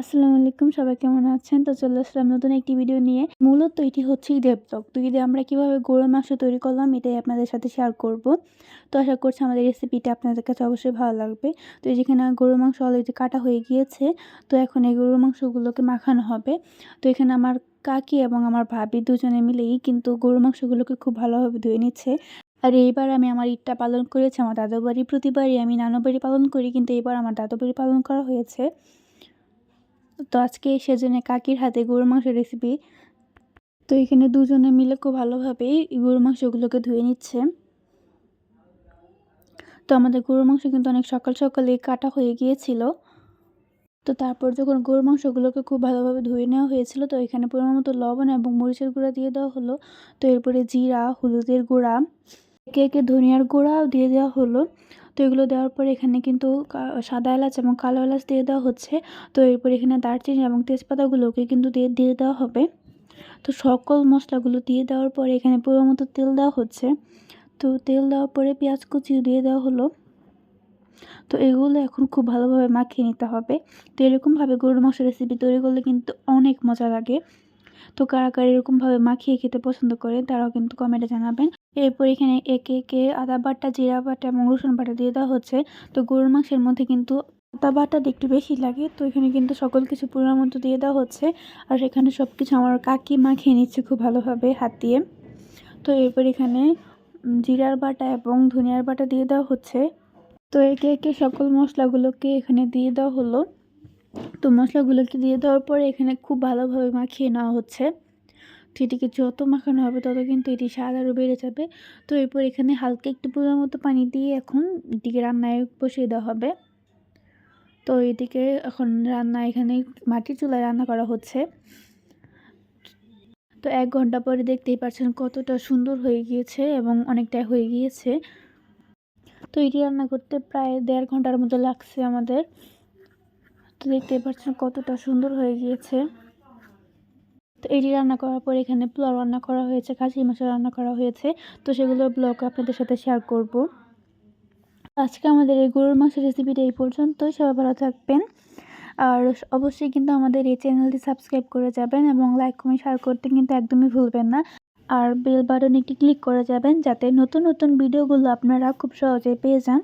আসসালামু আলাইকুম, সবাই কেমন আছেন? তো চলে আসলাম নতুন একটি ভিডিও নিয়ে। মূলত এটি হচ্ছে ঈদের ব্লগ তো ঈদে আমরা কীভাবে গরুর মাংস তৈরি করলাম, এটাই আপনাদের সাথে শেয়ার করব। তো আশা করছি আমাদের রেসিপিটা আপনাদের কাছে অবশ্যই ভালো লাগবে। তো যেখানে গরুর মাংস অলরেডি কাটা হয়ে গিয়েছে, তো এখন এই গরুর মাংসগুলোকে মাখানো হবে। তো এখানে আমার কাকি এবং আমার ভাবি দুজনে মিলেই কিন্তু গরুর মাংসগুলোকে খুব ভালোভাবে ধুয়ে নিচ্ছে। আর এইবার আমি আমার ঈদটা পালন করেছি, আমার দাদু বাড়ি প্রতিবারই আমি নানু বাড়ি পালন করি, কিন্তু এবার আমার দাদু বাড়ি পালন করা হয়েছে। তো আজকে সেজন্য কাকির হাতে গরুর মাংসের রেসিপি তো এখানে দুজনে মিলে খুব ভালোভাবেই গরুর মাংসগুলোকে ধুয়ে নিচ্ছে। তো আমাদের গরুর মাংস কিন্তু অনেক সকাল সকালে কাটা হয়ে গিয়েছিল। তো তারপর যখন গরুর মাংসগুলোকে খুব ভালোভাবে ধুয়ে নেওয়া হয়েছিল, তো এখানে পরিমাণ মতো লবণ এবং মরিচের গুঁড়া দিয়ে দেওয়া হলো। তো এরপরে জিরা, হলুদের গুঁড়া, একে একে ধনিয়ার গুঁড়াও দিয়ে দেওয়া হলো। তো এগুলো দেওয়ার পরে এখানে কিন্তু সাদা এলাচ এবং কালো এলাচ দিয়ে দেওয়া হচ্ছে। তো এরপর এখানে দারচিনি এবং তেজপাতাগুলোকে কিন্তু দিয়ে দিয়ে দেওয়া হবে। তো সকল মশলাগুলো দিয়ে দেওয়ার পরে এখানে পুরো মতো তেল দেওয়া হচ্ছে। তো তেল দেওয়ার পরে পেঁয়াজ কুচিও দিয়ে দেওয়া হলো। তো এগুলো এখন খুব ভালোভাবে মাখিয়ে নিতে হবে। তো এরকমভাবে গরুর মাংস রেসিপি তৈরি করলে কিন্তু অনেক মজা লাগে। তো কারা কারা এরকমভাবে মাখিয়ে খেতে পছন্দ করে তারাও কিন্তু কমেন্টে জানাবেন। এরপর এখানে একে একে আদা বাটা, জিরা বাটা এবং রসুন বাটা দিয়ে দেওয়া হচ্ছে। তো গরুর মাংসের মধ্যে কিন্তু আদা বাটাটা একটু বেশি লাগে। তো এখানে কিন্তু সকল কিছু পুরোনো মতো দিয়ে দেওয়া হচ্ছে। আর এখানে সব কিছু আমার কাকি মাখিয়ে নিচ্ছে খুব ভালোভাবে হাত দিয়ে। তো এরপর এখানে জিরার বাটা এবং ধনিয়ার বাটা দিয়ে দেওয়া হচ্ছে। তো একে একে সকল মশলাগুলোকে এখানে দিয়ে দেওয়া হলো। তো মশলাগুলোকে দিয়ে দেওয়ার পরে এখানে খুব ভালোভাবে মাখিয়ে নেওয়া হচ্ছে। তো এটিকে যত মাখানো হবে, তত কিন্তু এটি স্বাদ আরও বেড়ে যাবে। তো এরপর এখানে হালকা একটু পরিমাণ মতো পানি দিয়ে এখন এটিকে রান্নায় বসিয়ে দেওয়া হবে। তো এটিকে এখন রান্না এখানে মাটির চুলায় রান্না করা হচ্ছে। তো এক ঘণ্টা পরে দেখতেই পাচ্ছেন কতটা সুন্দর হয়ে গিয়েছে এবং অনেকটাই হয়ে গিয়েছে। তো এটি রান্না করতে প্রায় দেড় ঘণ্টার মতো লাগছে আমাদের। তো দেখতেই পাচ্ছেন কতটা সুন্দর হয়ে গিয়েছে। তো এটি রান্না করার পর এখানে পোলাও রান্না করা হয়েছে খাসি মাংস রান্না করা হয়েছে। তো সেগুলো ব্লগ আপনাদের সাথে শেয়ার করব। আজকে আমাদের এই গরুর মাংসের রেসিপিটা এই পর্যন্তই। সবাই ভালো থাকবেন। আর অবশ্যই কিন্তু আমাদের এই চ্যানেলটি সাবস্ক্রাইব করে যাবেন এবং লাইক কমেন্ট শেয়ার করতে কিন্তু একদমই ভুলবেন না। আর বেল বাটন একটি ক্লিক করে যাবেন, যাতে নতুন নতুন ভিডিওগুলো আপনারা খুব সহজে পেয়ে যান।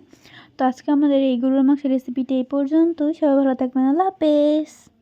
তো আজকে আমাদের এই গরুর মাংসের রেসিপিটি এই পর্যন্ত সবাই ভালো থাকবেন। আল্লাহ হাফেজ।